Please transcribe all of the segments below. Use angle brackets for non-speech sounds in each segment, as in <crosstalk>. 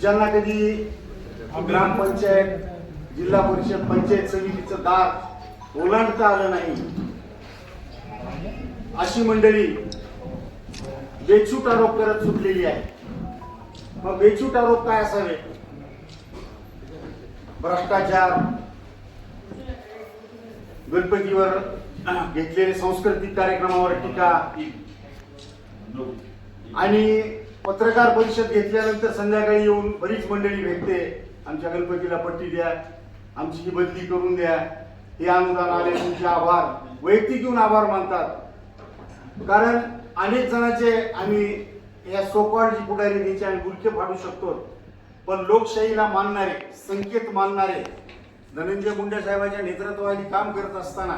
ज्यांना कधी ग्रामपंचायत जिल्हा परिषद पंचायत समितीचं दार ओलांडता आलं नाही अशी मंडळी बेछूट आरोप करत सुटलेली आहे. मग बेछूट आरोप काय असावे? भ्रष्टाचार गणपतीवर घेतलेले सांस्कृतिक कार्यक्रमावर टीका आणि पत्रकार परिषद घेतल्यानंतर संध्याकाळी येऊन बरीच मंडळी भेटते. आमच्या गणपतीला पट्टी द्या आमची ही बदली करून द्या. हे अनुदान आले तुमचे आभार. वैयक्तिक येऊन आभार मानतात. कारण अनेक जणांचे आम्ही या सोकॉल जी पुढारी द्यायचे आणि गुरखे फाडू शकतो. पण लोकशाहीला मानणारे संकेत मानणारे धनंजय मुंडे साहेबांच्या नेतृत्वाने काम करत असताना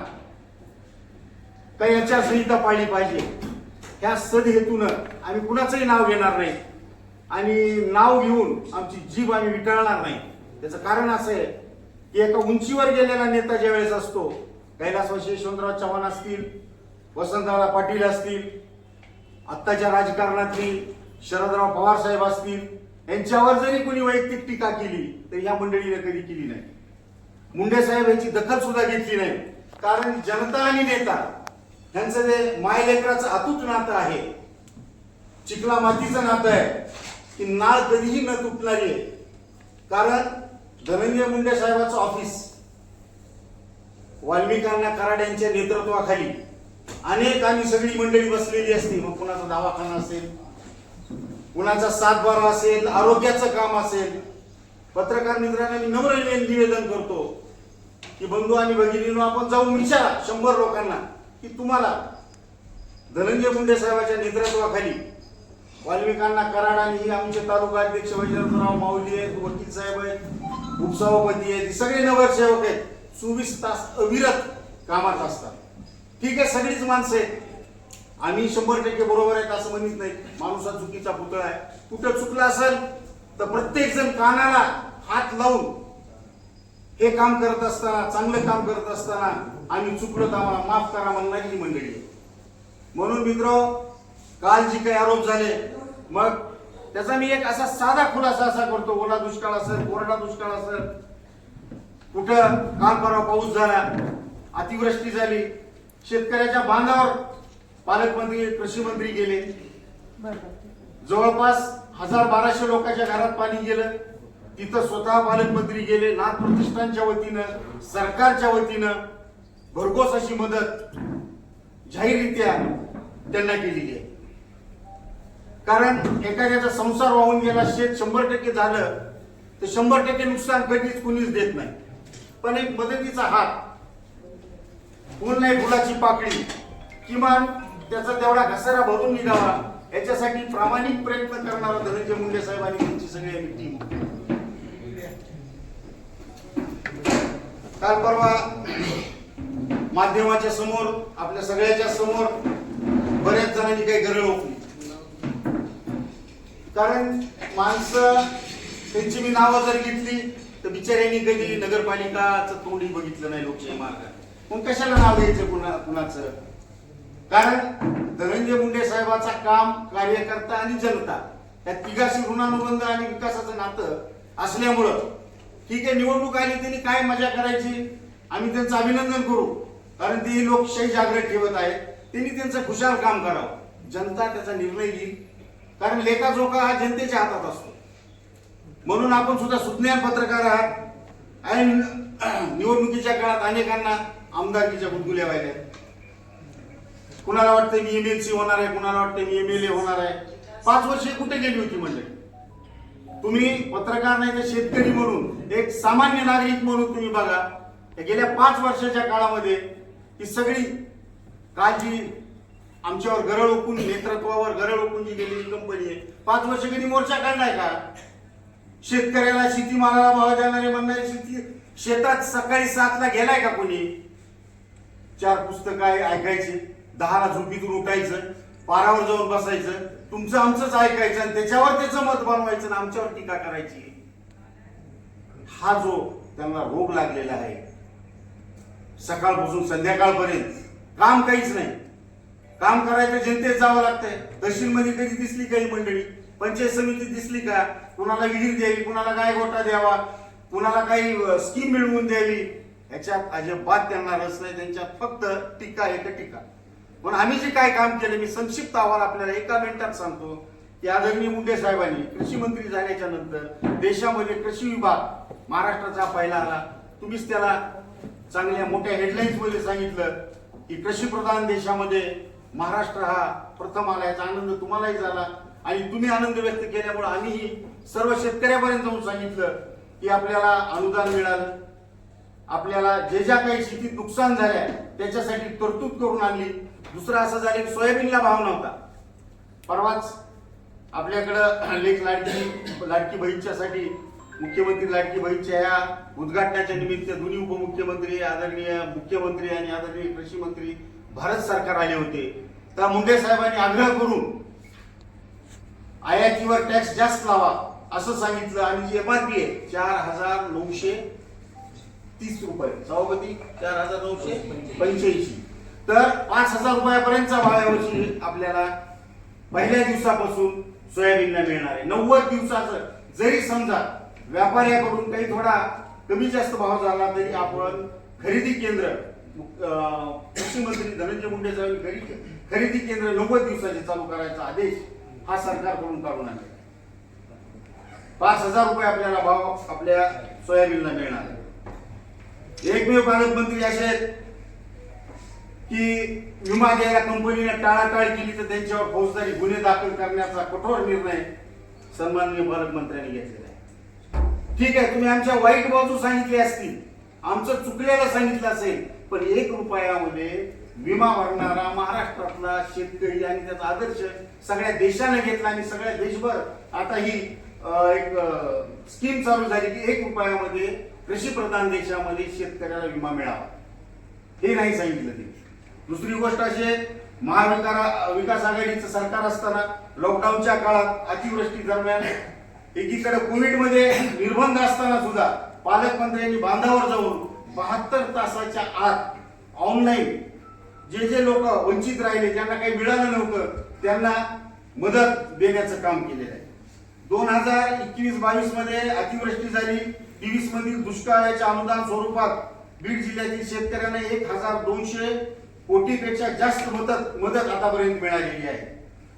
काही संहिता पाळली पाहिजे. ह्या सदहेतून आम्ही कुणाचंही नाव घेणार नाही. आणि नाव घेऊन आमची जीभ आम्ही विटाळणार नाही. त्याचं कारण असं आहे की एका उंचीवर गेलेला नेता ज्यावेळेस असतो कैलासवासी यशवंतराव चव्हाण असतील वसंतराव पाटील असतील आत्ताच्या राजकारणातली शरदराव पवार साहेब असतील यांच्यावर जरी कोणी वैयक्तिक टीका केली तर या मंडळीने कधी केली नाही. मुंडे साहेब यांची दखल सुद्धा घेतली नाही. कारण जनता आणि नेता त्यांचं जे मायलेकराचं अतूट नातं आहे चिखला मातीचं नातं आहे की नाळ कधीही न तुटणारी आहे. कारण धनंजय मुंडे साहेबाचं ऑफिस वाल्मिकांना कराड यांच्या नेतृत्वाखाली अनेक आणि सगळी मंडळी बसलेली असते. मग कुणाचा दवाखाना असेल कुणाचा सातबारा असेल आरोग्याचं काम असेल. पत्रकार मित्रांना मी नम्र निवेदन करतो की बंधू आणि भगिनीनो आपण जाऊन विचारा शंभर लोकांना. की तुम्हाला धनंजय मुंडे साहेबांच्या नेतृत्वाखाली वाल्मिकांना कराड आणि ही आमचे तालुका अध्यक्ष वैजनाथराव माऊली आहेत वकील साहेब आहेत उपसभापती आहेत सगळे नगरसेवक आहेत. चोवीस तास अविरत कामात असतात. ठीक आहे सगळीच माणसं आहेत. आम्ही शंभर टक्के बरोबर आहेत असं म्हणत नाही. माणूस हा चुकीचा पुतळा आहे. कुठं चुकला असेल तर प्रत्येक जण कानाला हात लावून हे काम करत असताना चांगलं काम करत असताना आम्ही चुकलो तर आम्हाला माफ करा म्हणणारी ही मंडळी. म्हणून मित्र काल जी काही आरोप झाले मग त्याचा मी एक असा साधा खुलासा असा करतो ओला दुष्काळ असेल कोरडा दुष्काळ असेल कुठं काल परवा पाऊस झाला अतिवृष्टी झाली शेतकऱ्याच्या बांधावर पालकमंत्री कृषी मंत्री गेले. जवळपास हजार बाराशे लोकांच्या घरात पाणी गेलं. तिथं स्वतः पालकमंत्री गेले नाथ प्रतिष्ठानच्या वतीनं सरकारच्या वतीनं भरघोस अशी मदत जाहीररित्या त्यांना केलेली आहे कारण एखाद्याचा संसार वाहून गेला शेत शंभर टक्के झालं तर शंभर टक्के नुकसान कधीच कुणीच देत नाही. पण एक मदतीचा हात फुल नाही फुलाची पाकळी किमान त्याचा तेवढा घसारा भरून निघावा याच्यासाठी प्रामाणिक प्रयत्न करणारा धनंजय मुंडे साहेब आणि त्यांची सगळी टीम काल परवा माध्यमाच्या समोर आपल्या सगळ्याच्या समोर बऱ्याच जणांनी काही गरळ ओपली कारण माणसं त्यांची मी नावं जर घेतली तर बिचाऱ्यांनी कधी नगरपालिकाचं तोंडही बघितलं नाही लोकशाही मार्गात. मग कशाला नाव द्यायचं कुणा कुणाचं? कारण धनंजय मुंडे साहेबाचा काम कार्यकर्ता आणि जनता या तिघाशी ऋणानुबंध आणि विकासाचं नातं असल्यामुळं ठीक आहे निवडणूक आली त्यांनी काय मजा करायची? आम्ही त्यांचं अभिनंदन करू. कारण ती लोकशाही जागृत ठेवत आहेत. त्यांनी त्यांचं खुशाल काम करावं. जनता त्याचा निर्णय घेईल. कारण लेखाजोखा हा जनतेच्या हातात असतो. म्हणून आपण सुद्धा सुज्ञान पत्रकार आहात. आणि निवडणुकीच्या काळात अनेकांना आमदारकीच्या गुदगुल्या व्हायला कुणाला वाटतं मी एमएलसी होणार आहे कुणाला वाटतं मी एमएलए होणार आहे? पाच वर्षे कुठे गेली होती म्हणजे? तुम्ही पत्रकार नाही तर शेतकरी म्हणून एक सामान्य नागरिक म्हणून तुम्ही बघा गेल्या पाच वर्षाच्या काळामध्ये ही सगळी काळजी आमच्यावर गरळ ओकून नेतृत्वावर गरळ ओकून जी गेलेली कंपनी आहे पाच वर्ष कधी मोर्चा काढलाय का? शेतकऱ्याला शेतीमालाला भाव देणारे म्हणणारे शेती शेतात सकाळी सातला गेलाय का कोणी? चार पुस्तकं आहे ऐकायची दहाला झोपीतून उठायचं. पारावर जाऊन बसायचं. तुमचं आमचंच ऐकायचं आणि त्याच्यावर त्याचं मत बनवायचं आणि आमच्यावर टीका करायची. हा जो त्यांना रोग लागलेला आहे सकाळपासून संध्याकाळपर्यंत काम काहीच नाही. काम करायचं जनतेत जावं लागतंय. तहसीलमध्ये कधी दिसली काही मंडळी? पंचायत समिती दिसली का? कुणाला विहीर द्यावी कुणाला काय गोटा द्यावा कुणाला काही स्कीम मिळवून द्यावी? याच्यात अजिबात त्यांना रस नाही त्यांच्यात फक्त टीका एक टीका. पण आम्ही जे काय काम केलं मी संक्षिप्त अहवाल आपल्याला एका मिनिटात सांगतो. की आदरणीय मुंडे साहेबांनी कृषी मंत्री झाल्याच्यानंतर देशामध्ये कृषी विभाग महाराष्ट्राचा पहिला आला. तुम्हीच त्याला चांगल्या मोठ्या हेडलाईन्समध्ये सांगितलं की कृषी प्रधान देशामध्ये महाराष्ट्र हा प्रथम आला. याचा आनंद तुम्हालाही झाला. आणि तुम्ही आनंद व्यक्त केल्यामुळे आम्हीही सर्व शेतकऱ्यापर्यंत जाऊन सांगितलं की आपल्याला अनुदान मिळालं. आपल्याला जे ज्या काही शेतीत नुकसान झाल्या त्याच्यासाठी तरतूद करून आणली. दुसरं असं झालं की सोयाबीनला भाव नव्हता. परवाच आपल्याकडं लेख लाडकी लाडकी बहीणच्यासाठी मुख्यमंत्री लाडकी बहीणच्या या उद्घाटनाच्या निमित्त दोन्ही उपमुख्यमंत्री आदरणीय मुख्यमंत्री आणि आदरणीय कृषी मंत्री भारत सरकार आले होते. तर मुंडे साहेबांनी आग्रह करून आयातीवर टॅक्स जास्त लावा असं सांगितलं. आणि जी एमआरपी आहे चार हजार नऊशे तीस रुपये. सभापती चार हजार नऊशे पंच्याऐंशी. तर पाच हजार रुपयापर्यंतचा भाव यावर्षी आपल्याला पहिल्या दिवसापासून सोयाबीनला मिळणार आहे. नव्वद दिवसाचं जरी समजा व्यापाऱ्याकडून काही थोडा कमी जास्त भाव झाला तरी आपण खरेदी केंद्र अं, कृषी मंत्री धनंजय मुंडे साहेब खरेदी खरेदी केंद्र नव्वद दिवसाचे चालू करायचा आदेश हा सरकारकडून काढून आले पाच हजार रुपये आपल्याला भाव आपल्या सोयाबीनला मिळणार आहे. एकमेव पालकमंत्री असे आहेत की विमा द्यायला कंपनीने टाळाटाळ केली तर त्यांच्यावर फौजदारी गुन्हे दाखल करण्याचा कठोर निर्णय सन्माननीय पालकमंत्र्यांनी घेतलेला आहे. ठीक आहे तुम्ही आमच्या वाईट बाजू सांगितली असतील आमचं चुकल्याला सांगितलं असेल पण एक रुपयामध्ये विमा भरणारा महाराष्ट्रातला शेतकरी आणि त्याचा आदर्श सगळ्या देशाने घेतला आणि सगळ्या देशभर आता ही एक स्कीम चालू झाली की एक रुपयामध्ये कृषी प्रधान देशामध्ये शेतकऱ्याला विमा मिळावा. हे नाही सांगितलं ते. दुसरी गोष्ट अशी आहे महाविकास विकास आघाडीचं सरकार असताना लॉकडाऊनच्या काळात अतिवृष्टी दरम्यान एकीकडे कोविडमध्ये निर्बंध असताना सुद्धा पालकमंत्र्यांनी बांधावर जाऊन बहात्तर तासाच्या आत ऑनलाईन जे जे लोक वंचित राहिले ज्यांना काही मिळालं नव्हतं त्यांना मदत देण्याचं काम केलेलं आहे. दोन हजार एकवीस बावीसमध्ये अतिवृष्टी झाली. तेवीस मधील दुष्काळाच्या अनुदान स्वरूपात बीड जिल्ह्यातील शेतकऱ्यांना एक हजार दोनशे कोटीपेक्षा जास्त मदत मदत आतापर्यंत मिळालेली आहे.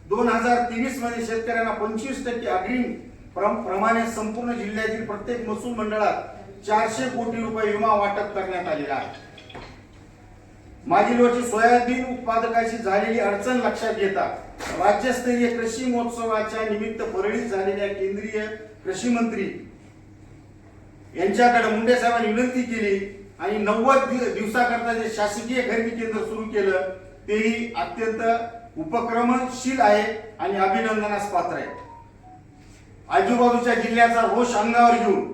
दोन हजार तेवीसमध्ये शेतकऱ्यांना पंचवीस टक्के अग्रिम प्रमाणे संपूर्ण जिल्ह्यातील प्रत्येक महसूल मंडळात चारशे कोटी रुपये विमा वाटप करण्यात आलेला आहे. मागील वर्षी सोयाबीन उत्पादकाची झालेली अडचण लक्षात घेता राज्यस्तरीय कृषी महोत्सवाच्या निमित्त परळीत झालेल्या केंद्रीय कृषी मंत्री यांच्याकडे मुंडे साहेबांनी विनंती केली आणि नव्वद दिवसाकरता जे शासकीय खरेदी केंद्र सुरू केलं तेही अत्यंत उपक्रमशील आहे आणि अभिनंदनास पात्र आहे. आजूबाजूच्या जिल्ह्याचा रोष अंगावर घेऊन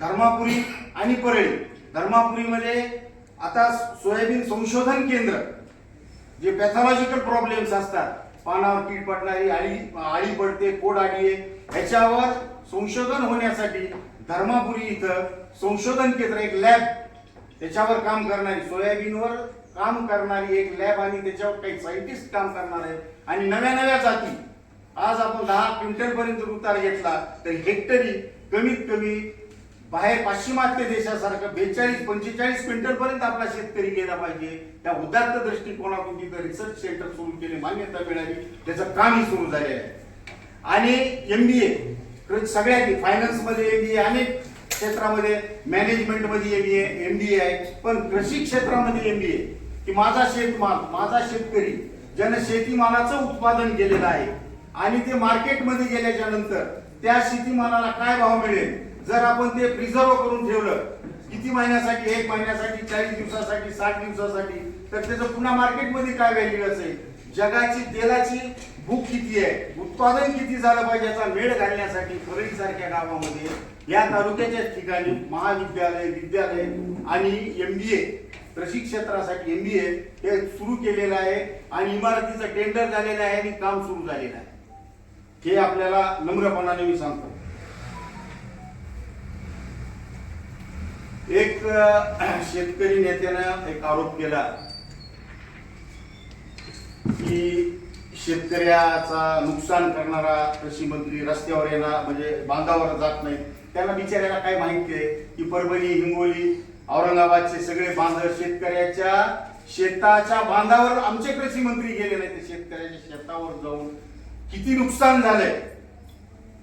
धर्मापुरी आणि परळी धर्मापुरीमध्ये आता सोयाबीन संशोधन केंद्र जे पॅथॉलॉजिकल प्रॉब्लेम्स असतात पानावर कीड पडणारी आळी आळी पडते कोड आळी आहे ह्याच्यावर संशोधन होण्यासाठी धर्मापुरी इथं संशोधन केंद्र एक लॅब त्याच्यावर काम करणारी सोयाबीनवर काम करणारी एक लॅब आणि त्याच्यावर काही सायंटिस्ट काम करणार आहेत आणि नव्या नव्या जाती. आज आपण दहा क्विंटल पर्यंत उतार घेतला तर हेक्टरी कमीत कमी बाहेर पाश्चिमात्य देशासारखं बेचाळीस पंचेचाळीस क्विंटल पर्यंत आपला शेतकरी गेला पाहिजे. त्या उदात्त दृष्टिकोनातून तिथं रिसर्च सेंटर सुरू केले मान्यता मिळाली. त्याचं कामही सुरू झालेलं आहे. आणि एमबीए सगळ्यांनी फायनान्समध्ये एमबीए अनेक क्षेत्रामध्ये मॅनेजमेंटमध्ये डी ए आहे. पण कृषी क्षेत्रामध्ये एमबीए की माझा शेतमाल माझा शेतकरी ज्यानं शेतीमालाचं उत्पादन केलेलं आहे. आणि ते मार्केटमध्ये गेल्याच्यानंतर त्या शेतीमालाला काय भाव मिळेल? जर आपण ते प्रिझर्व करून ठेवलं किती महिन्यासाठी? एक महिन्यासाठी चाळीस दिवसासाठी साठ दिवसासाठी तर त्याचं पुन्हा मार्केटमध्ये काय व्हॅल्यू असेल? जगाची तेलाची भूक किती आहे? उत्पादन किती झालं पाहिजे याचा मेळ घालण्यासाठी परळी सारख्या गावामध्ये या तालुक्याच्या ठिकाणी महाविद्यालय विद्यालय आणि एमबीए कृषी क्षेत्रासाठी एमबीए हे सुरू केलेलं आहे आणि इमारतीचं टेंडर झालेलं आहे आणि काम सुरू झालेलं आहे. हे आपल्याला नम्रपणाने मी सांगतो. एक शेतकरी नेत्यानं एक आरोप केला. की शेतकऱ्याचा नुकसान करणारा कृषी मंत्री रस्त्यावर येणार म्हणजे बांधावर जात नाही त्यांना बिचाऱ्याला काय माहिती आहे? की परभणी हिंगोली औरंगाबादचे सगळे बांधव शेतकऱ्याच्या शेताच्या बांधावर आमचे कृषी मंत्री गेले नाही ते शेतकऱ्याच्या शेतावर जाऊन किती नुकसान झालंय?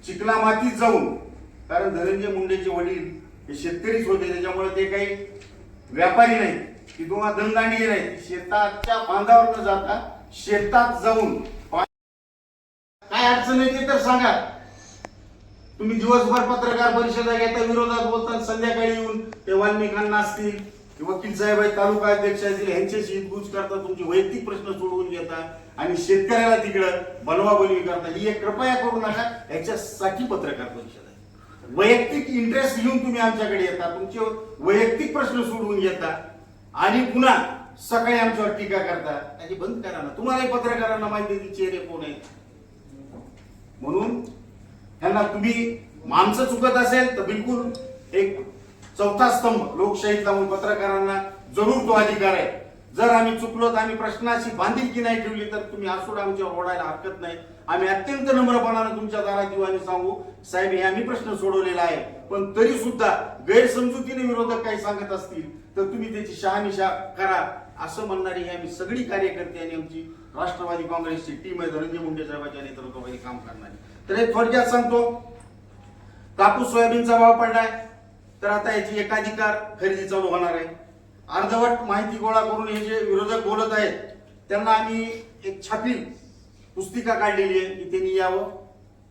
चिखला मातीत जाऊन. कारण धनंजय मुंडेचे वडील हे शेतकरीच होते त्याच्यामुळे ते काही व्यापारी नाही की किंवा धनदांडी नाही शेताच्या बांधावर न जाता शेतात जाऊन काय अडचण आहे ते तर सांगा. तुम्ही दिवसभर पत्रकार परिषदा घेता विरोधात बोलता संध्याकाळी येऊन ते वाल्मिकांना असतील ते वकील साहेब आहेत तालुका अध्यक्ष असतील यांच्याशी हितगुज करता तुमचे वैयक्तिक प्रश्न सोडवून घेता आणि शेतकऱ्याला तिकडं बनवा बनवी करता. ही एक कृपया करू नका. याच्यासाठी पत्रकार परिषद आहे. वैयक्तिक इंटरेस्ट घेऊन तुम्ही आमच्याकडे येता. तुमचे वैयक्तिक प्रश्न सोडवून घेता. आणि पुन्हा सकाळी आमच्यावर टीका करतात. त्याची बंद करा ना. तुम्हालाही पत्रकारांना माहिती आहे की चेहरे कोण आहेत. म्हणून त्यांना तुम्ही माणसं चुकत असेल तर बिलकुल एक चौथा स्तंभ लोकशाहीतला म्हणून पत्रकारांना जरूर तो अधिकार आहे. जर आम्ही चुकलो तर आम्ही प्रश्नाची बांधिलकी नाही ठेवली तर तुम्ही आसूड आमच्यावर ओढायला हरकत नाही. आम्ही अत्यंत नम्रपणाने तुमच्या दारात येऊ आणि सांगू साहेब हे आम्ही प्रश्न सोडवलेला आहे. पण तरी सुद्धा गैरसमजुतीने विरोधक काही सांगत असतील तर तुम्ही त्याची शहानिशा करा. असं म्हणणारी ही आम्ही सगळी कार्यकर्ते आणि आमची राष्ट्रवादी काँग्रेसची टीम आहे धनंजय मुंडे साहेबांच्या नेतृत्वाखाली काम करणारी. तर हे थोडक्यात सांगतो कापूस सोयाबीनचा भाव पडलाय तर आता याची एकाधिकार खरेदी चालू होणार आहे. अर्धवट माहिती गोळा करून हे जे विरोधक बोलत आहेत त्यांना आम्ही एक छापील पुस्तिका काढलेली आहे की त्यांनी यावं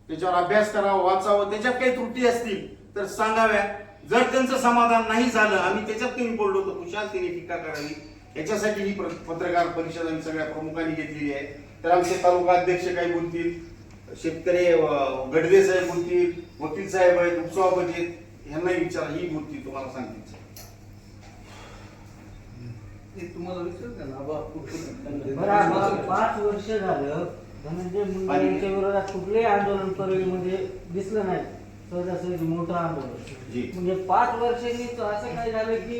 त्याच्यावर अभ्यास करावा वाचावं त्याच्यात काही त्रुटी असतील तर सांगाव्या. जर त्यांचं समाधान नाही झालं आम्ही त्याच्यात कमी पडलो तर कुशाल त्यांनी टीका करावी. याच्यासाठी ही पत्रकार परिषद आम्ही सगळ्या प्रमुखांनी घेतलेली आहे. तर आमचे तालुका अध्यक्ष काही बोलतील? शेतकरी गडदे साहेब बोलतील वकील साहेब आहेत उपसभापती आहेत यांनाही विचारा ही बोलतील तुम्हाला सांगतील. पाच वर्ष झालं धनंजय मुंडे आणि- यांच्या विरोधात कुठलंही आंदोलन परळीमध्ये दिसलं नाही. सहजासहजी मोठं जी. आंदोलन म्हणजे पाच वर्षांनी असं काय झालं की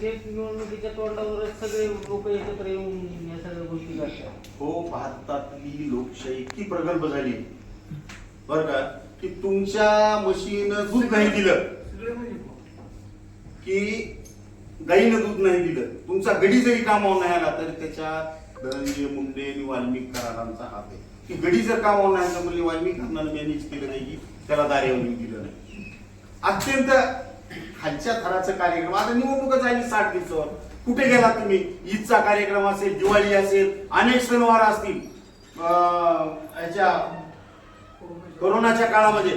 थेट निवडणुकीच्या तोंडावरच सगळे लोक एकत्र येऊन या सगळ्या गोष्टी करतात. हो भारतातली लोकशाही इतकी प्रगल्भ झाली. बर का? की तुमच्या म्हशीनं दूध नाही दिलं. म्हणजे की गाईनं दूध नाही दिलं. तुमचा गडी जरी कामावर नाही आला तरी त्याच्यात धनंजय मुंडे आणि वाल्मिक करारांचा हात आहे. की गडी जर कामावर नाही आला म्हणजे वाल्मिक करारांना मॅनेज केलं नाही की त्याला दारेवर दिलं नाही. अत्यंत खालच्या थराचं कार्यक्रम. आता निवडणूक झाली साठ दिवसावर. कुठे गेला तुम्ही? ईदचा कार्यक्रम असेल दिवाळी असेल अनेक सणवार असतील. याच्या कोरोनाच्या काळामध्ये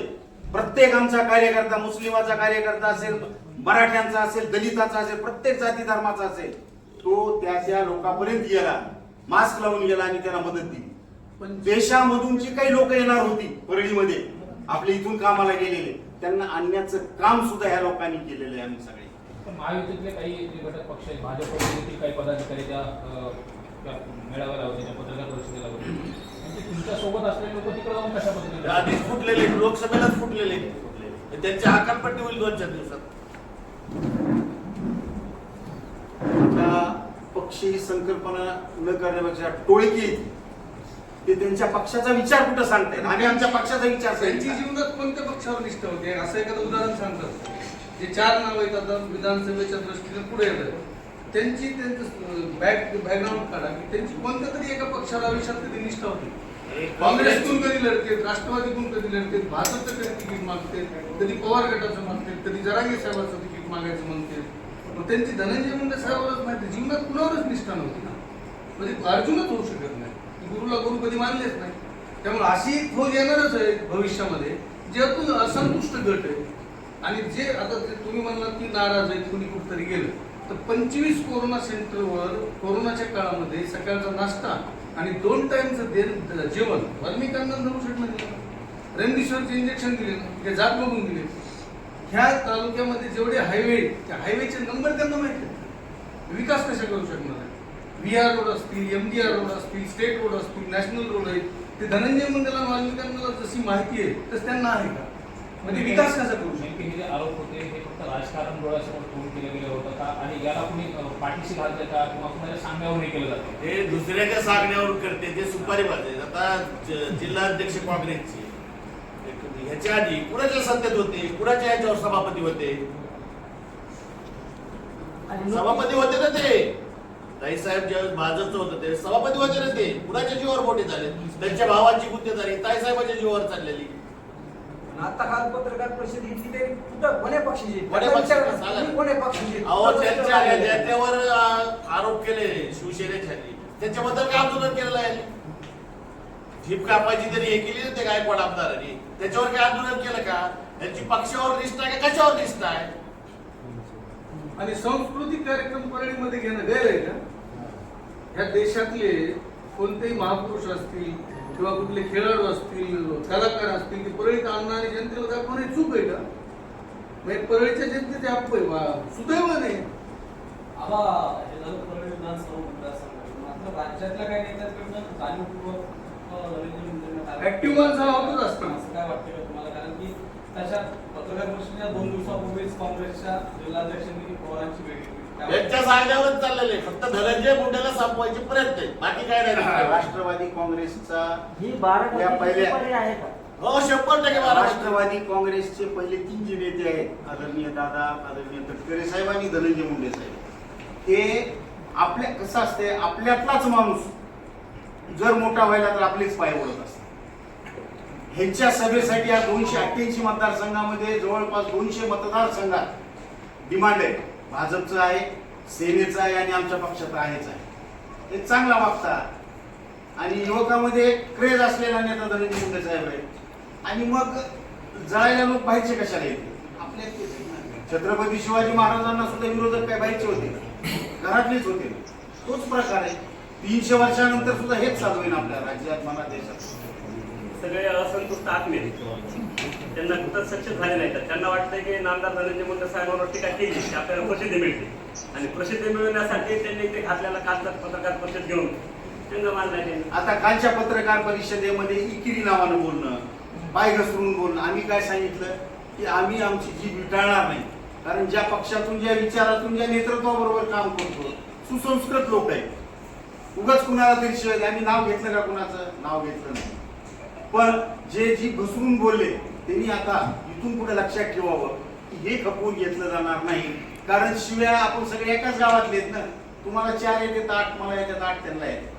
प्रत्येक आमचा कार्यकर्ता मुस्लिमाचा कार्यकर्ता असेल मराठ्यांचा असेल दलिताचा असेल प्रत्येक जाती धर्माचा असेल तो त्या त्या लोकांपर्यंत गेला. मास्क लावून गेला आणि त्यांना मदत दिली. पण देशामधून जी काही लोक येणार होती परळीमध्ये. आपल्या इथून कामाला गेलेले. त्यांना आणण्याचं काम सुद्धा ह्या लोकांनी केलेलं आहे आम्ही सगळे. पण महायुतीतले काही घटक पक्ष आहेत भाजप देखील काही पदाधिकारी त्या मेळाव्याला होते त्या पत्रकार परिषदेला होते. म्हणजे तुमच्यासोबत असलेले लोक तिकडे जाऊन कशा पद्धतीने आधीच फुटलेले लोकसभेलाच फुटलेले त्यांची आकारपट्टी होईल दोन चार दिवसात. पक्षी संकल्पना न करण्यापेक्षा टोळकी ते त्यांच्या पक्षाचा विचार कुठं सांगतायत आम्ही आमच्या पक्षाचा विचार त्यांची. जीवनात कोणत्या पक्षावर निष्ठा होती? असं एखादं उदाहरण सांगतात. जे चार नाव आहेत आता विधानसभेच्या दृष्टीने पुढे येतात. त्यांची त्यांचं बॅक बॅकग्राऊंड काढा. की त्यांची कोणत्या तरी एका पक्षाला आयुष्यात कधी निष्ठा होती? काँग्रेसतून कधी लढते? राष्ट्रवादीतून कधी लढते? भाजपचं कधी तिकीट मागते? कधी पवार गटाचं मागते? कधी जरांगे साहेबाचं तिकीट मागायचं म्हणते? मग त्यांची धनंजय मुंडे साहेबांवरच माहिती जीवनात कुणावरच निष्ठा नव्हती ना? म्हणजे अर्जुनच होऊ शकत नाही. गुरुला गुरु कधी मानलेच नाही. त्यामुळे अशी एक फौज येणारच आहे भविष्यामध्ये ज्यातून असंतुष्ट गट आहे. आणि जे आता जे तुम्ही म्हणलात की नाराज आहे कुणी कुठतरी गेलं तर पंचवीस कोरोना सेंटरवर कोरोनाच्या काळामध्ये सकाळचा नाश्ता आणि दोन टाइमचं दे जेवण. वाल्मिकांना धरू शकलं दिलं रेमडेसिवीरचे इंजेक्शन दिले ना ते जात बघून दिले. ह्या तालुक्यामध्ये जेवढे हायवे त्या हायवेचे नंबर त्यांना माहिती आहेत. विकास कशा करू शकणार? आहे व्ही आर रोड असतील एम डी आर रोड असतील स्टेट रोड असतील नॅशनल रोड आहेत ते धनंजय मंडला वाल्मिकांना जशी माहिती आहे तसं त्यांना आहे का? म्हणजे विकास कसा करू शकतो? हे जे आरोप होते हे फक्त राजकारण डोळ्यासमोर ठेवून केलं गेलं होतं का? आणि याला कुणी पाठीशी घालतंय का? किंवा कुणाच्या सांगण्यावर हे केलं जातं हे दुसऱ्याच्या सांगण्यावरून करते ते सुपारी बाजू आता ज- जिल्हा अध्यक्ष काँग्रेसचे ह्याच्या आधी कुणाच्या सत्तेत होते? कुणाच्या याच्यावर सभापती होते? आणि सभापती होते ना ते? ताईसाहेब ज्यावेळेस भाजपचं होतं ते सभापती होते ना ते. कुणाच्या जीवावर मोठे झाले? त्यांच्या भावाची गुत्तेदारी ताईसाहेबाच्या जीवावर चाललेली. आता काल पत्रकार परिषद घेतली ते कुठं? कोण्या पक्षाची. कोण्या पक्षाची? कोण्या अहो त्यांच्या आ, आरोप केले शिवसेनेच्या त्याच्याबद्दल काय आंदोलन केलेलं आहे? जीप कापायची तरी हे केली ना ते गायकवाड आमदारांनी. त्याच्यावर काय आंदोलन केलं का? त्यांची पक्षावर निष्ठा आहे का कशावर निष्ठा आहे? आणि सांस्कृतिक कार्यक्रम परळीमध्ये घेणं गैर आहे का? ह्या देशातले कोणतेही महापुरुष असतील किंवा कुठले खेळाडू असतील कलाकार असतील ते परळीत आणणं आणि जनतेला दाखवणे चूक आहे का? म्हणजे परळीच्या जनतेचे अप्प आहे वा सुदैवाने आबा हे झालं परळी विधानसभा मतदारसंघ मात्र राज्यातल्या काही नेत्यांकडनं जाणीवपूर्वक होतच असतं. असं काय वाटतं का तुम्हाला? कारण की पत्रकार परिषदेच्या दोन दिवसापूर्वीच काँग्रेसच्या जिल्हाध्यक्षांनी पवारांची भेट घेतली. यांच्या सांगण्यावरच चाललेलं आहे फक्त धनंजय मुंडेला संपवायचे प्रयत्न आहे बाकी काय नाही. राष्ट्रवादी काँग्रेसचा ही बारा या टक्के पहिल्या- सुपारी आहे का? हो शंभर टक्के महाराष्ट्र राष्ट्रवादी काँग्रेसचे पहिले तीन जे नेते आहेत आदरणीय दादा आदरणीय तटकरे साहेब आणि धनंजय मुंडे साहेब. ते आपल्या कसं असते आपल्यातलाच माणूस जर मोठा व्हायला तर आपलेच पाय ओढत असतात. ह्यांच्या सभेसाठी या दोनशे अठ्ठ्याऐंशी मतदारसंघामध्ये जवळपास दोनशे मतदारसंघात डिमांड आहे. भाजपचं आहे सेनेचं आहे आणि आमच्या पक्षाचं आहेच आहे. हे चांगला वागता. आणि युवकामध्ये क्रेज असलेला नेता धनंजय मुंडे साहेब आहे आणि मग जळायला लोक बाहेरचे कशाला येते आपल्या. छत्रपती शिवाजी महाराजांना सुद्धा विरोधक काय बाहेरचे होते? घरातलेच होते. तोच प्रकार आहे. तीनशे वर्षानंतर सुद्धा हेच चालू आहे ना आपल्या राज्यात मला देशात. सगळे असंतुष्ट आत्मे त्यांना कुठं सक्सेस झाले नाही तर त्यांना वाटतंय की नामदार धनंजय मुंडे साहेबांवर टीका केली की आपल्याला प्रसिद्धी मिळते. आणि प्रसिद्धी मिळवण्यासाठी त्यांनी ते घातलेला कागदात पत्रकार परिषद घेऊन त्यांना मानला त्यांनी आता कालच्या पत्रकार परिषदेमध्ये इकिरी नावानं बोलणं पाय घसरून बोलणं आम्ही काय सांगितलं? की आम्ही आमची जी विटाळणार नाही. कारण ज्या पक्षातून ज्या विचारातून ज्या नेतृत्वाबरोबर काम करतो सुसंस्कृत लोक आहेत. उगाच कुणाला तरी शिवाय आम्ही नाव घेतलं का कुणाचं? नाव घेतलं नाही. पण जे जी घसरून बोलले त्यांनी आता इथून पुढे लक्षात ठेवावं की हे खपवून घेतलं जाणार नाही. कारण शिव्या आपण सगळे एकाच गावातले आहेत ना. तुम्हाला चार येते आठ मला येतात आठ त्यांना येते.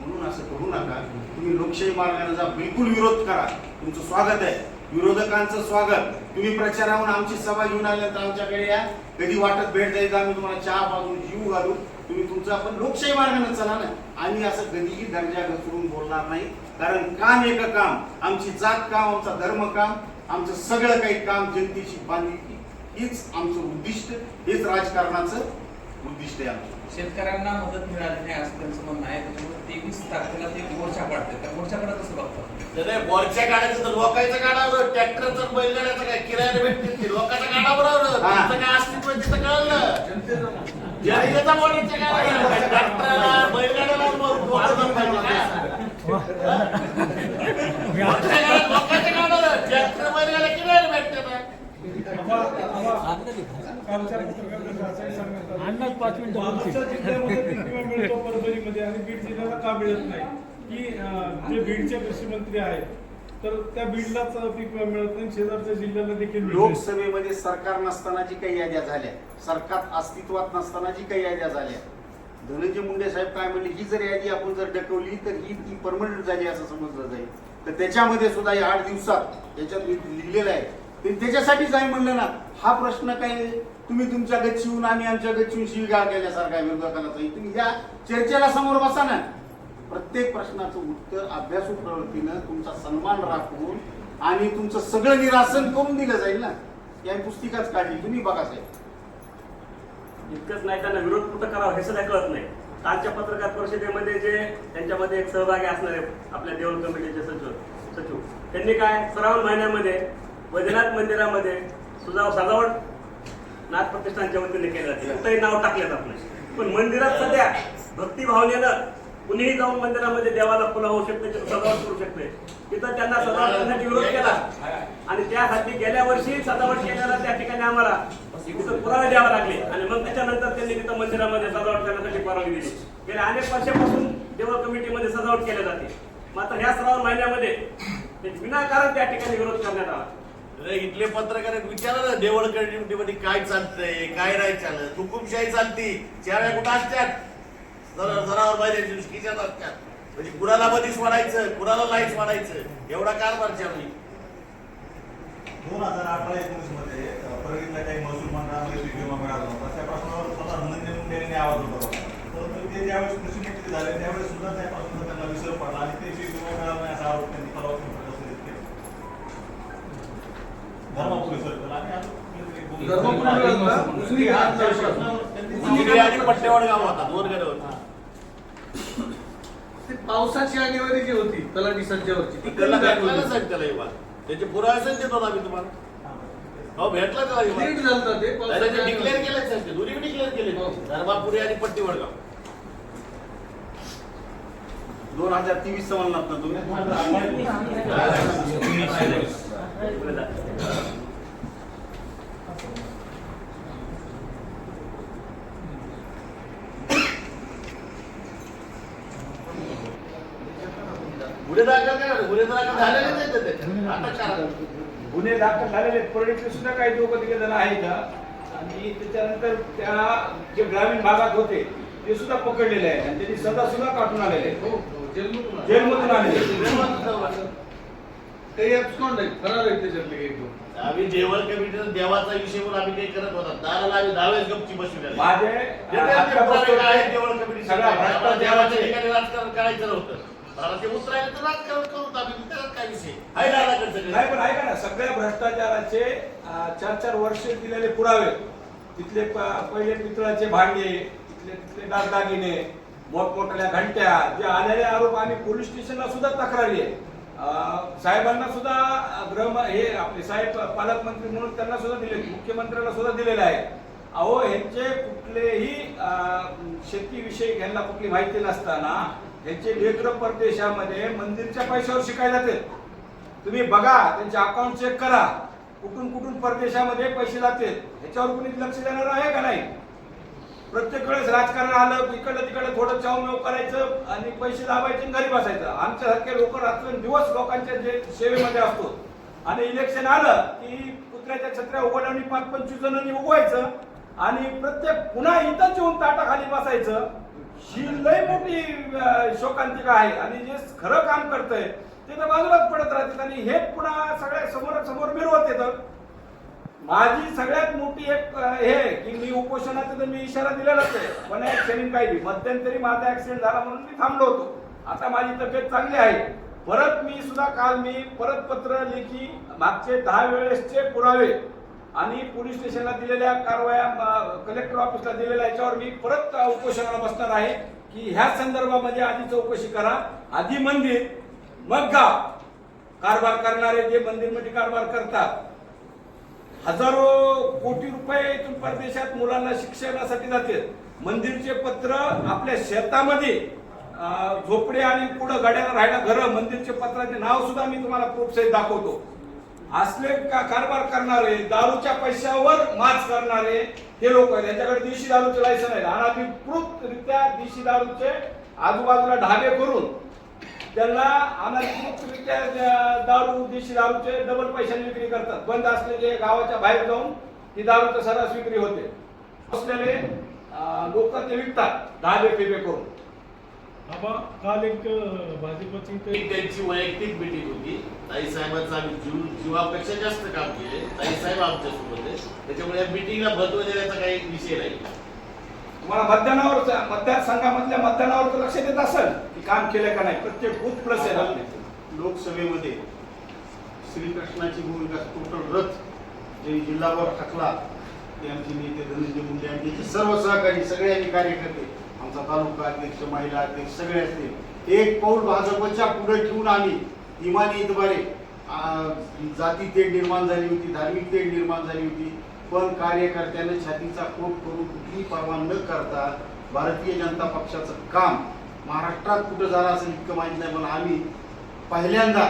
म्हणून असं करू नका. तुम्ही लोकशाही मार्गाने जा. बिलकुल विरोध करा. तुमचं स्वागत आहे. विरोधकांचं स्वागत. तुम्ही प्रचाराहून आमची सभा घेऊन आल्यानंतर आमच्याकडे या. कधी वाटत भेट द्यायचं आम्ही तुम्हाला चहा पाजून जीव घालू. तुम्ही तुमचं आपण लोकशाही मार्गाने चला ना. आम्ही असं कधीही दर्जा घसरून बोलणार नाही. कारण काम एक काम आमची जात काम आमचा धर्म काम आमचं सगळं काही काम जनतेशी बांधली हीच आमचं उद्दिष्ट हेच राजकारणाचं उद्दिष्ट आहे आमचं. शेतकऱ्यांना मदत मिळाली नाही असं त्यांचं म्हणणं आहे. त्याच्यामुळे तेवीस तारखेला ते मोर्चा काढते त्या मोर्चाकडे कसं बघतात नाही, बोरच्या गाड्याचं तर लोकांच्या गाडावर ट्रॅक्टरचं बैलगाड्याचं काय किरायाने भेटते ते हा. तुमचं काय अस्तित्व तिथं कळलं. जनतेचा काय? ट्रॅक्टरला बैलगाड्याला बोलून लोकांचं पाहिजे काय? बोरच्या गाड्यात लोकांच्या गाडावर ट्रॅक्टर बैलगाड्या किरायाने भेटते ना आमच्या जिल्ह्यामध्ये पीक विमा मिळतो परभणीमध्ये आणि बीड जिल्ह्याला का मिळत नाही? की अं, जे बीडचे कृषी मंत्री आहेत तर त्या बीडलाच पीक विमा मिळत नाही शेजारच्या जिल्ह्याला देखील मिळते. लोकसभेमध्ये सरकार नसताना जी काही याद्या झाल्या सरकार अस्तित्वात नसताना जी काही याद्या झाल्या धनंजय मुंडे साहेब काय म्हणले ही जर यादी आपण जर डकवली तर ही ती परमनंट झाली असं समजलं जाईल. तर त्याच्यामध्ये सुद्धा या आठ दिवसात त्याच्यात लिहिलेलं आहे. ते त्याच्यासाठीच आहे म्हणलं ना हा प्रश्न काय तुम्ही तुमच्या गच्चीहून आम्ही आमच्या गच्चीहून शिवीगाळ केल्यासारखा विरोधकाला तुम्ही या चर्चेला समोर बसा ना. प्रत्येक प्रश्नाचं उत्तर अभ्यासू प्रवृत्तीनं तुमचा सन्मान राखून आणि तुमचं सगळं निरासन करून दिलं जाईल ना. या पुस्तिकाच काढली. तुम्ही बघा साहेब. इतकंच नाही त्यांना विरोध कुठं करावा हे सुद्धा कळत नाही. कालच्या पत्रकार परिषदेमध्ये जे त्यांच्यामध्ये एक सहभागी असणारे आपल्या देऊळ कमिटीचे सचिव सचिव त्यांनी काय? श्रावण महिन्यामध्ये वैद्यनाथ मंदिरामध्ये सुजाव सजावट नाथ प्रतिष्ठानच्या वतीने केले जाते. कुठंही नाव टाकले जात नाही. पण मंदिरात सध्या भक्तिभावनेनं कुणीही जाऊन मंदिरामध्ये देवाला फुला होऊ शकते तिथं सजावट करू शकते. तिथं त्यांना सजावट करण्यासाठी विरोध केला. आणि त्यासाठी गेल्या वर्षी सजावट केल्याला त्या ठिकाणी आम्हाला तिथं पुरावे द्यावे लागले. आणि मग त्याच्यानंतर त्यांनी तिथं मंदिरामध्ये सजावट करण्यासाठी परवानगी दिली. गेल्या अनेक वर्षापासून देवळ कमिटीमध्ये सजावट केल्या जाते. मात्र ह्या श्रावण महिन्यामध्ये विनाकारण त्या ठिकाणी विरोध करण्यात आला. इथले पत्रकार विचारा ना देवळ कमिटीमध्ये काय चालतंय काय नाही चालत. हुकुमशाही चालती. चाव्या कुठं असतात? जरा जनावर बाहेर खिशात असतात म्हणजे कुणाला मधीच वाढायचं कुणाला लाईच वाढायचं. एवढा कारभार चालू दोन हजार अठरा एकोणीसमध्ये परगीतल्या काही महसूल मंडळामध्ये विमा मिळाला होता त्या प्रश्नावर स्वतः धनंजय मुंडे यांनी आवाज होता परंतु ते ज्यावेळेस कृषी मंत्री झाले त्यावेळेस सुद्धा त्यापासून त्यांना विसर पडला आणि ते विमा मिळाला नाही असा आरोप त्यांनी परवा पट्टेवाड गाव होता दोन गड होता ते पावसाची आणीवारी जी होती? तलाठी सज्जावरची ती त्याला युवा त्याचे पुरावे देतो आम्ही तुम्हाला. हो भेटला त्याला युवा लेट झालं ते डिक्लेअर केले दोन्ही डिक्लेअर केले हो. धर्मापुरी आणि पट्टी वडगाव दोन हजार तेवीस म्हणलात ना तुम्ही गुन्हे दाखल करा गुन्हे दाखल झालेले नाही ते? त्याच्यात. अटक करा. गुन्हे दाखल झालेले परळीतले सुद्धा काही दोघं तिघे जण आहेत आणि त्याच्यानंतर त्या जे ग्रामीण भागात होते ते सुद्धा पकडलेले आहेत. आणि त्यांनी सजा सुद्धा काढून आलेले आहेत. हो, हो, जेलमधून आले. जेलमधून आलेले आहेत, फरार आहेत त्याच्यातले काही दोन. आम्ही जेवण कमिटीचा देवाचा विषय म्हणून आम्ही काही करत होता दाराला आम्ही दहावेच गपची बसविले माझे ते ते आहे सगळ्या देवाच्या भ्रष्टाचाराचे ठिकाणी राजकारण करायचं नव्हतं. मला ते उतरायला तर राजकारण करू आम्ही. त्याच्यात काय विषय? आहे दादाकडचं नाही पण ऐका ना सगळ्या भ्रष्टाचाराचे चार चार वर्ष दिलेले पुरावे. तिथले प- पहिले पितळाचे भांडे तिथले तिथले दागदागिने मोठमोठ्या घंट्या जे आलेले आरोप आम्ही पोलीस स्टेशनला सुद्धा तक्रारी आहे साहेबांना सुद्धा अं, गृह हे आपले साहेब पालकमंत्री म्हणून त्यांना सुद्धा दिले मुख्यमंत्र्यांना सुद्धा दिलेले आहे अहो यांचे कुठलेही शेतीविषयी यांना कुठली माहिती नसताना यांचे लेकर परदेशामध्ये मंदिरच्या पैशावर शिकायला जाते तुम्ही बघा त्यांचे अकाउंट चेक करा. कुठून कुठून परदेशामध्ये पैसे जाते ह्याच्यावर कुणी लक्ष देणार आहे का नाही? प्रत्येक वेळेस राजकारण आलं इकडलं तिकडलं थोडं चावमेव करायचं आणि पैसे दाबायचे घरी बसायचं आमच्यासारखे लोक दिवस लोकांच्या जे सेवेमध्ये असतो. आणि इलेक्शन आलं की कुत्र्याच्या छत्र्या उघडल्याने पाच पंचवीस जणांनी उगवायचं आणि प्रत्येक पुन्हा इथंच येऊन ताटाखाली बसायचं. ही लय मोठी शोकांतिका आहे. आणि जे खरं काम करतंय ते तर बाजूलाच पडत राहते आणि हे पुन्हा सगळ्या समोर समोर मिरवत येतं. माझी सगळ्यात मोठी एक हे आहे की मी उपोषणाचा तर मी इशारा दिलेलाच आहे. पण ऍक्सिडेंट काही मध्यंतरी माझा ऍक्सिडेंट झाला म्हणून मी थांबलो होतो. आता माझी तब्येत चांगली आहे. परत मी सुद्धा काल मी परत पत्र लेखी मागचे दहा वेळेसचे पुरावे आणि पोलीस स्टेशनला दिलेल्या कारवाया कलेक्टर ऑफिसला दिलेल्या याच्यावर मी परत उपोषणाला बसणार आहे की ह्या संदर्भामध्ये आधी चौकशी करा. आधी मंदिर मग गाव. कारभार करणारे जे मंदिरमध्ये कारभार करतात हजारो कोटी रुपये इथून परदेशात मुलांना शिक्षणासाठी जाते मंदिरचे पत्र आपल्या शेतामध्ये झोपडे आणि पुढं गाड्याला राहायला घरं मंदिरचे पत्राचे नाव सुद्धा मी तुम्हाला प्रूफ सहित दाखवतो. असले का कारभार करणारे दारूच्या पैशावर माच करणारे हे लोक आहेत. त्यांच्याकडे देशी दारूचे लायसन आहे अनधिकृतरित्या देशी दारूचे आजूबाजूला ढाबे करून त्यांना अनधिकृतरित्या ज्या दारू देशी दारूचे डबल पैशाने विक्री करतात. बंद असलेले गावाच्या बाहेर जाऊन ही दारूचं सर्रास विक्री होते. असलेले लोक ते विकतात ढाबे फेबे करून. आबा काल एक भाजपची ते त्यांची वैयक्तिक मिटिंग होती. ताई साहेबांचं आम्ही जीव जीवापेक्षा जास्त काम केले. ताई साहेब आमच्यासोबत आहे त्याच्यामुळे या मिटिंगला महत्त्व देण्याचा काही विषय नाही. तुम्हाला मतदानावर मतदारसंघामधल्या मतदानावर तर लक्ष देत असेल की काम केलं का नाही प्रत्येक बूथ प्लस आहे लोकसभेमध्ये श्रीकृष्णाची भूमिका टोटल रथ जे जिल्हाभर टाकला ते आमचे नेते धनंजय मुंडे यांनी त्यांचे सर्व सहकारी सगळे आम्ही कार्यकर्ते आमचा तालुका अध्यक्ष महिला अध्यक्ष सगळे असते. एक पाऊल भाजपच्या पुढे ठेवून आम्ही इमानी इतबारे जाती तेढ निर्माण झाली होती धार्मिक तेढ निर्माण झाली होती. पण कार्यकर्त्यानं छातीचा कोट करून कुठलीही पर्वा न करता भारतीय जनता पक्षाचं काम महाराष्ट्रात कुठं झालं असं इतकं माहीत नाही पण आम्ही पहिल्यांदा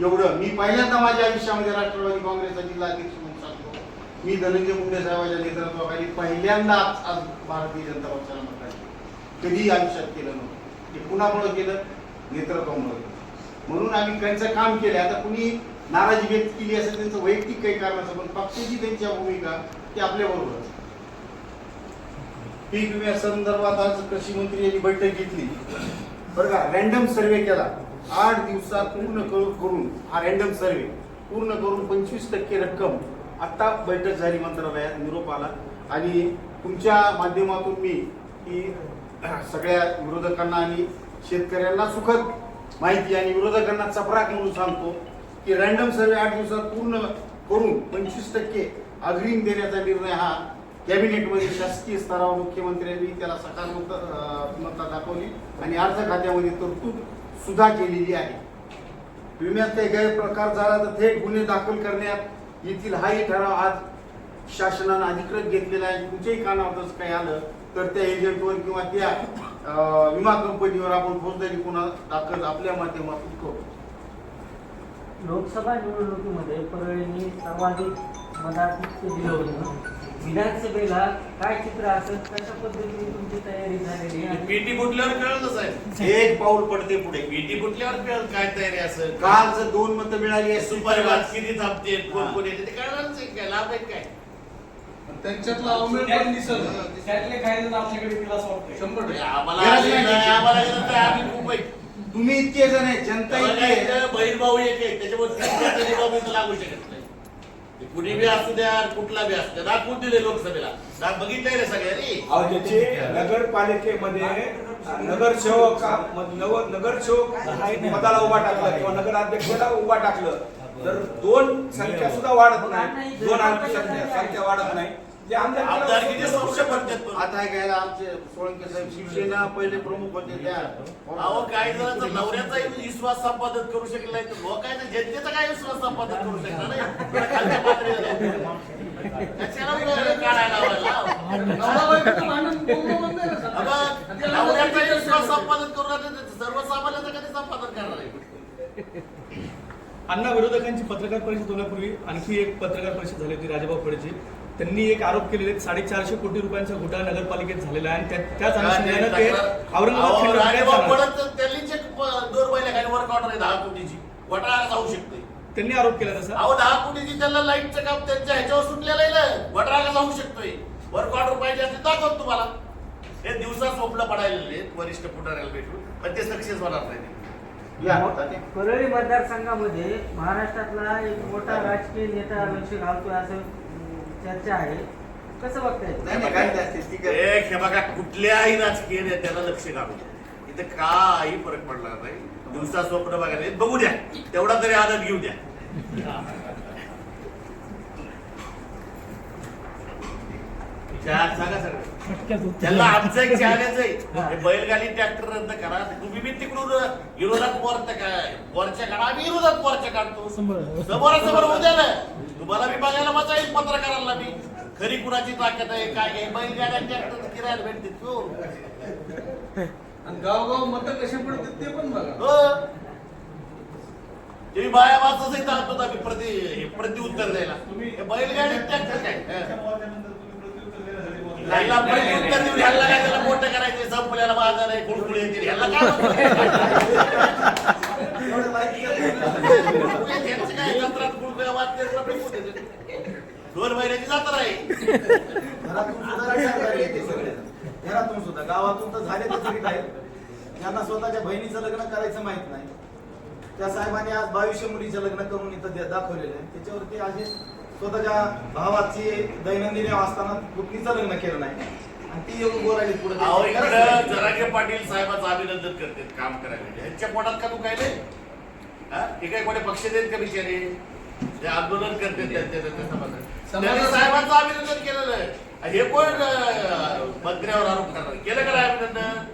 एवढं मी पहिल्यांदा माझ्या आयुष्यामध्ये राष्ट्रवादी काँग्रेसचा जिल्हा अध्यक्ष म्हणून सांगतो मी धनंजय मुंडे साहेबांच्या नेतृत्वाखाली पहिल्यांदाच आज भारतीय जनता पक्षाला मतदान केलं. कधीही आयुष्यात केलं नव्हतं. ते कुणामुळं केलं? नेतृत्वामुळं म्हणून आम्ही त्यांचं काम केलं आता कुणी नाराजी व्यक्त केली असेल त्यांचं वैयक्तिक काही कारण असेल पण पक्षाची त्यांची भूमिका ती आपल्या बरोबर पीक विम्या संदर्भात आज कृषी मंत्री यांनी बैठक घेतली. बरं का रॅन्डम सर्वे केला. आठ दिवसात पूर्ण करून करून हा रॅन्डम सर्वे पूर्ण करून पंचवीस टक्के रक्कम आता बैठक झाली मंत्रालयात निरोप आला. आणि तुमच्या माध्यमातून मी ही सगळ्या विरोधकांना आणि शेतकऱ्यांना सुखद माहिती आणि विरोधकांना चपराक म्हणून सांगतो. की रॅन्डम सर्वे आठ दिवसात पूर्ण करून पंचवीस टक्के अग्रिम देण्याचा निर्णय हा कॅबिनेटमध्ये शासकीय स्तरावर मुख्यमंत्र्यांनी त्याला सकारात्मकता दाखवली आणि अर्थ खात्यामध्ये तरतूद सुद्धा केलेली आहे. विम्यात काही गैरप्रकार झाला तर थेट गुन्हे दाखल करण्यात येतील हाही ठराव आज शासनानं अधिकृत घेतलेला आहे. तुमच्याही कानावर जसं काही आलं तर त्या एजंटवर किंवा त्या विमा कंपनीवर आपण फौजदारी गुन्हा दाखल आपल्या माध्यमातून करू. लोकसभा निवडणुकीमध्ये परळीने सर्वाधिक मताधिक्य दिलं होतं. विधानसभेला काय चित्र असेल? कशा पद्धतीने तुमची तयारी झालेली आहे? पीटी फुटल्यावर कळतच आहे एक पाऊल पडते पुढे. पीटी फुटल्यावर कळत काय तयारी असेल. काल जर दोन मतं मिळाली सुपारी वाद किती थांबते कोण कोण येते ते कळणारच आहे काय? लाभ आहेत काय? त्यांच्यातला अवमेळ पण दिसत त्यातले काही जण आपल्याकडे वाटतंय. शंभर आम्हाला आहे, आम्ही खूप आहे. तुम्ही इतके जण आहे जनता इतकी आहे. एक आहे त्याच्यावर तिसऱ्याचा निभाव इथं लागू शकत नाही. ते कुणी बी असू द्या कुठला बी असू द्या दाखवून दिले लोकसभेला? दाख बघितलंय रे सगळ्यांनी? अहो त्याचे नगरपालिकेमध्ये नगरसेवक नव- नगरसेवक पदाला उभा टाकलं किंवा नगराध्यक्षाला उभा टाकलं तर दोन संख्या सुद्धा वाढत नाही दोन अंकी संख्या संख्या वाढत नाही. संशय पडतात पण. आता घ्यायला आमचे सोळंके साहेब शिवसेना पहिले प्रमुख होते त्या अहो काही जणांचा नवऱ्याचा विश्वास संपादन करू शकला नाही तर लोकांचा जनतेचा काय विश्वास संपादन करू शकला नाही खालच्या पातळीला. कशाला उगाच काढायला लावायला? अगं, नवऱ्याचा विश्वास संपादन करू लागले तर सर्वसामान्याचं कधी संपादन करणार आहे अण्णा विरोधकांची पत्रकार परिषद होण्यापूर्वी आणखी एक पत्रकार परिषद झाली होती राजाभाऊ फडेची त्यांनी एक आरोप केलेले आहेत, साडेचारशे कोटी रुपयांचा घोटाळा नगरपालिकेत झालेला आहे. आणि त्या- त्याच अनुषंगानं ते औरंगाबाद त्यांनी आरोप केला तसा. अहो दहा कोटीची त्यांना लाईटचं काम त्यांच्या ह्याच्यावर सुटलेलं आहे घोटाळा का जाऊ शकतोय. वर्क ऑर्डर पाहिजे असते दाखवत तुम्हाला. हे दिवसा स्वप्न पडायले वरिष्ठ पुढाऱ्याला भेटून. पण ते सक्सेस होणार नाही. परळी मतदारसंघामध्ये महाराष्ट्रातला एक मोठा राजकीय नेता लक्ष घालतोय असं चर्चा आहे. कसं बघताय? नाही एक हे बघा कुठल्याही राजकीय नेत्याला लक्ष घालू इथे काही फरक पडणार नाही. दिवसा स्वप्न बघायला येत, बघू द्या. तेवढा तरी आनंद घेऊ द्या. चहा सांगा सगळं. त्याला आमचं एक चॅलेंज आहे. <laughs> बैलगाडी ट्रॅक्टर रद्द करा. तुम्ही बी तिकडून विरोधात मोर्चा काय मोर्चा काढा. आम्ही विरोधात मोर्चा काढतो. समोरासमोर होऊ द्या ना. तुम्हाला बी बघायला मजा येईल पत्रकारांना बी. खरी कुणाची ताकद आहे काय आहे? बैलगाड्या ट्रॅक्टर किरायला भेटते हो आणि गावगाव मतं कशी पडतात ते पण बघा. हो. तुम्ही बाया वाचच चालतो आम्ही प्रति हे प्रति उत्तर द्यायला. तुम्ही बैलगाडी ट्रॅक्टर काय हं. त्याच्यामुळे त्यानंतर तुम्ही प्रत्युत्तर उत्तर देऊन ह्याला काय त्याला मोठं करायचं संपल्याला येतील. ह्याला काय त्यांचं काय जत्रात वाजते तर फेकून दोन महिन्याची जत्रा आहे. घरातून सुद्धा येते सगळे. घरातून सुद्धा. गावातून तर झाले तर तरी काय त्यांना स्वतःच्या बहिणीचं लग्न करायचं माहीत नाही. त्या साहेबांनी आज बावीसशे मुलीचं लग्न करून इथं दे- दाखवलेलं आहे. त्याच्यावरती आज स्वतःच्या भावाची दैनंदिन असताना पुतणीचं लग्न केलं नाही. आणि ती येऊन बोलायली पुढे. अहो पाटील साहेबाचं अभिनंदन करते काम करायला यांच्या पोटात का दुखायले? हा? ते काय कोणी पक्ष देत का बिचारे? ते आंदोलन करते साहेबांचं अभिनंदन केलेलं आहे. हे कोण मंत्र्यावर आरोप करणार? केलं का अभिनंदन?